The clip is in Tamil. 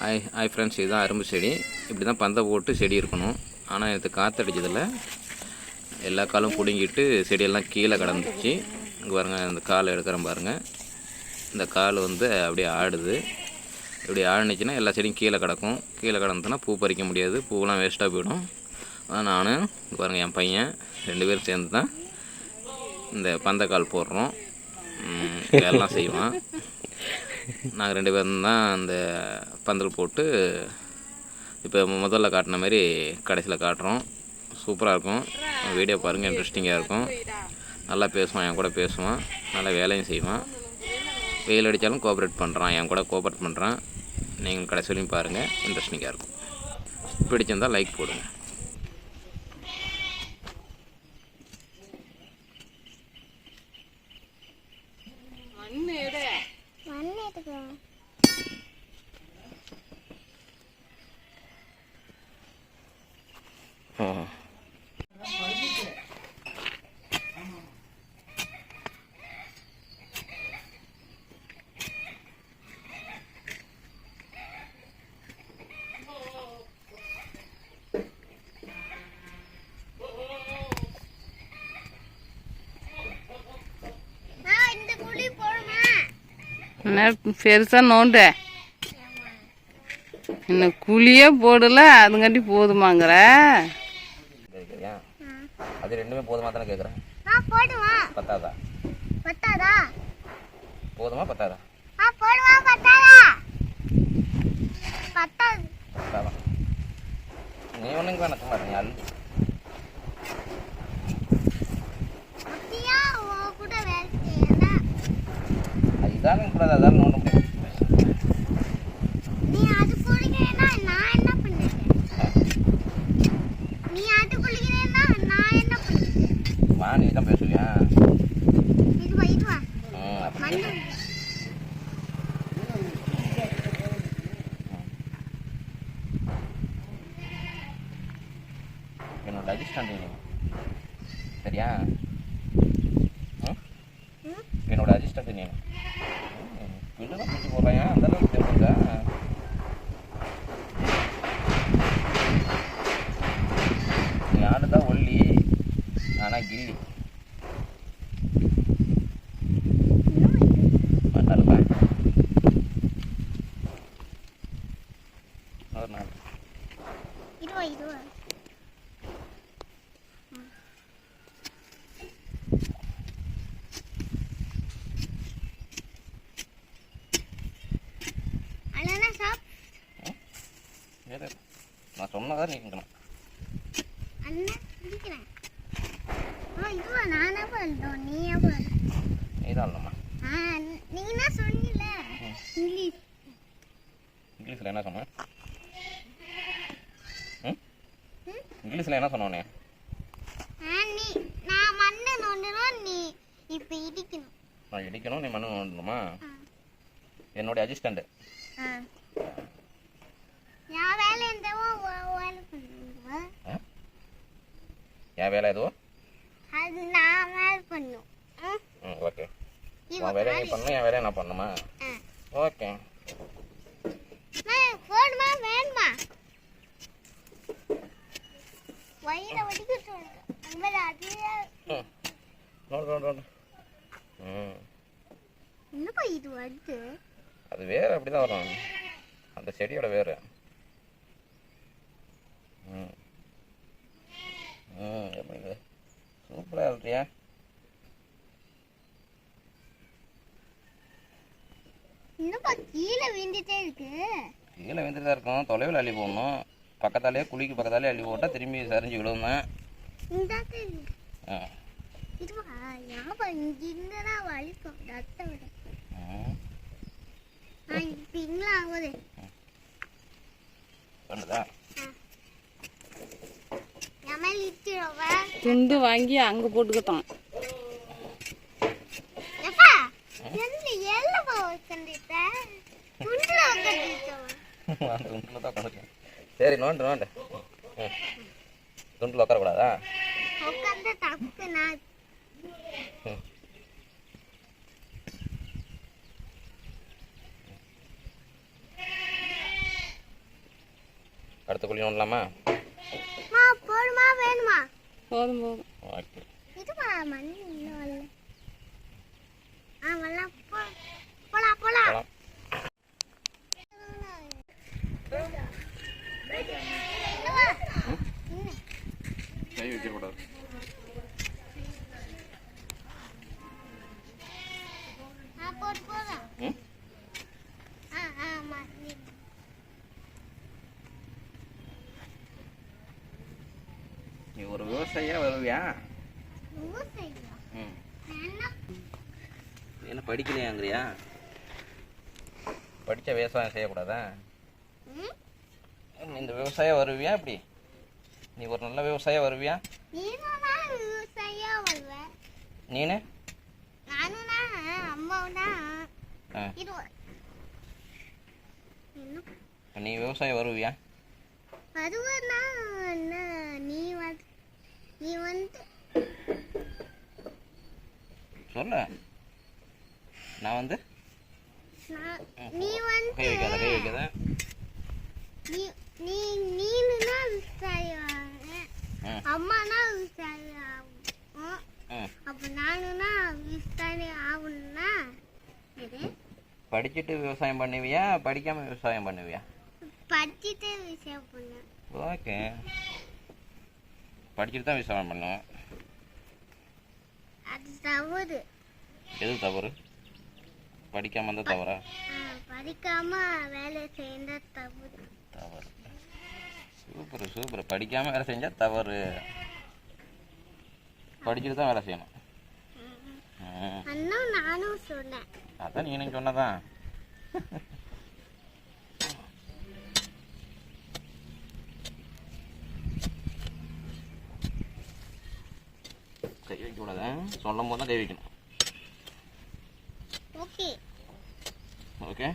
ஹாய் ஹாய் ஃப்ரெண்ட்ஸ் இதுதான் அரும்பு செடி. இப்படி தான் பந்தை போட்டு செடி இருக்கணும். ஆனால் இது காற்றடிச்சதில் எல்லா காலும் பிடுங்கிட்டு செடியெல்லாம் கீழே கடந்துச்சு. இங்கே பாருங்கள் இந்த காலை எடுக்கிறேன் பாருங்கள் இந்த கால் வந்து அப்படியே ஆடுது. இப்படி ஆடுனுச்சுன்னா எல்லா செடியும் கீழே கிடக்கும். கீழே கிடந்துச்சுன்னா பூ பறிக்க முடியாது. பூவெல்லாம் வேஸ்ட்டாக போயிடும். ஆனால் நான் இங்கே பாருங்கள் என் பையன் ரெண்டு பேரும் சேர்ந்து தான் இந்த பந்தக்கால் போடுறோம். எல்லாம் செய்வான். நாங்கள் ரெண்டு பேரும் தான் அந்த பந்தல் போட்டு இப்போ முதல்ல காட்டின மாதிரி கடைசியில் காட்டுறோம். சூப்பராக இருக்கும். வீடியோ பாருங்கள் இன்ட்ரெஸ்டிங்காக இருக்கும். நல்லா பேசுவான் என் கூட பேசுவான். நல்லா வேலையும் செய்வான். வெயில் அடித்தாலும் கோஆப்ரேட் பண்ணுறான் என் கூட கோஆப்ரேட் பண்ணுறான் நீங்கள் கடைசி வரையும் பாருங்கள் இன்ட்ரெஸ்டிங்காக இருக்கும். பிடிச்சிருந்தால் லைக் போடுங்கள் மண் எடுக்கிறோம் நான் இந்த குழி போடுமா என்ன பெருசா நோண்ட. இன்னும் குழியே போடல அதுங்காட்டி போதுமாங்கிற. கேட்குறியா அது ரெண்டுமே போதுமா தானே கேட்குறேன் நான் போடுவேன் பத்தாதா? பத்தாதா? போதுமா பத்தாதா? நான் போடுவேன் பத்தாதா? பத்தாது. நீ ஒன்றுங்க வேணாம் நீ அள்ளு அப்படியா உன் கூட வேலை செய்யணும் அதுதானே கூடாது அதான் நோண்ட முடியும் நீ அது குளிக்கிறேன்னா நான் என்ன பண்ணுறேன் நீ அது குளிக்கிறேன்னா நான் என்ன பண்ணுறேன் வா நீ தான் பேசுவியா இது வா இது வா ம் அப்ப மண்ணு அசிஸ்டன்ட் நீ சரியா? என்னோட அசிஸ்டன்ட் நீ தான் பிடிச்சி போடுறேன். அந்த அளவுக்கு தெரியுங்க நீ ஆடு தான் ஒல்லி ஆனால் கில்லி. மண்டாலுப்பா ஒரு நாள் இது வா இது வா அண்ணா சாப் ஏறு. நான் சொன்னதான் நீ கேட்கணும் அண்ணா குடிக்கிறேன் ஓ இது வா நானே பண்ணுறோம் நீயே பண்ண நீ தான் இல்லைம்மா ஆ நீ என்ன சொன்னீல இங்கிலீஷ். இங்கிலீஷில் என்ன ம்? இங்கிலீஷில் என்ன சொன்னோன்னே நான் மண்ணை நோண்டுறோம் நீ இப்போ இடிக்கணும். நான் இடிக்கணும் நீ மண்ணு நோண்டணுமா? என்னுடைய அசிஸ்டண்ட்டு ஆ நான் வேலை இருந்தவோ வேலை பண்ணுவேன் என் வேலை எதுவோ அது நான் வேலை பண்ணும். ம். ஓகே உன் வேலையை நீ பண்ணணும் என் வேலையை நான் பண்ணணுமா ஆ. ஓகே போடுமா வேணுமா? வயிற வடிக்க சொல்லுங்க அங்கே அதே ம். நோண்டு நோண்டு நோண்டு. ம். என்னப்பா இது வருது அது வேறு அப்படி தான் வரும். அந்த செடியோட வேறு. ம். ம் எப்படி இது சூப்பராக இருக்கியா? என்னப்பா கீழே விழுந்துட்டே இருக்கு. கீழே வந்துட்டு தான் இருக்கும். தொலைவில் அள்ளி போடணும். பக்கத்தாலே குழிக்கு பக்கத்தாலே அள்ளி போட்டால் திரும்பி சரிஞ்சு ஆ. இதுவா ஞாபகம் இங்க இருந்ததான் வலிக்கும்? ரத்தம் விட. ம் ஆ இப்போ இங்கே ஆகுது. பண்ணுதா துண்டு வாங்கி அங்க போட்டுக்கிட்டோம். சரி நோண்டு நோண்டு. துண்டில் நான் ம் அடுத்த குழி நோண்டலாமா? போதும் போதும். ஓகே இதுவா மண் இன்னும் வரல. ஆ வரலாம் போ போலாம் போலாம் போகலாம் கை வைக்கக்கூடாது ஆ போடு போலாம் ம் ஆ ஆமா நீ நீ வருவியா? செய்யா ம். என்ன படிக்கலையாங்கிறியா? படித்த விவசாயம் செய்யக்கூடாதா? இந்த விவசாயம் வருவியா இப்படி நீ ஒரு நல்ல விவசாயம் வருவியா? நீனு? நீ விவசாயம் வருவியா? வருவனா? நீ வந்து நீ வந்து சொல்ல நான் வந்து? நான் நீ வந்து கை வைக்காத கை வைக்காத. நீ நீ நீனுனா விவசாயி ம் அம்மானா ஆகும் ம் அப்போ நானும்னா விவசாயி ஆகணும்னா இது படிச்சுட்டு விவசாயம் பண்ணுவியா? படிக்காமல் விவசாயம் பண்ணுவியா? படிச்சுட்டு விஷயம் பண்ணேன் ஓகே. படிச்சுட்டு தான் விவசாயம் பண்ணுவேன் அது தவறு. எது தவறு? படிக்காமல் இருந்தால் தவறா? படிக்காம வேலை செய்ய தவறு. தவறு. Super super. படிக்காமல் வேலை செஞ்சால் தவறு. படிச்சுட்டு தான் வேலை செய்யணும். அண்ணா நானும் சொன்னேன். அதான் நீ சொன்னதான். கூடாது சொல்லும் போது தான் கை வைக்கணும் ஓகே. ஓகே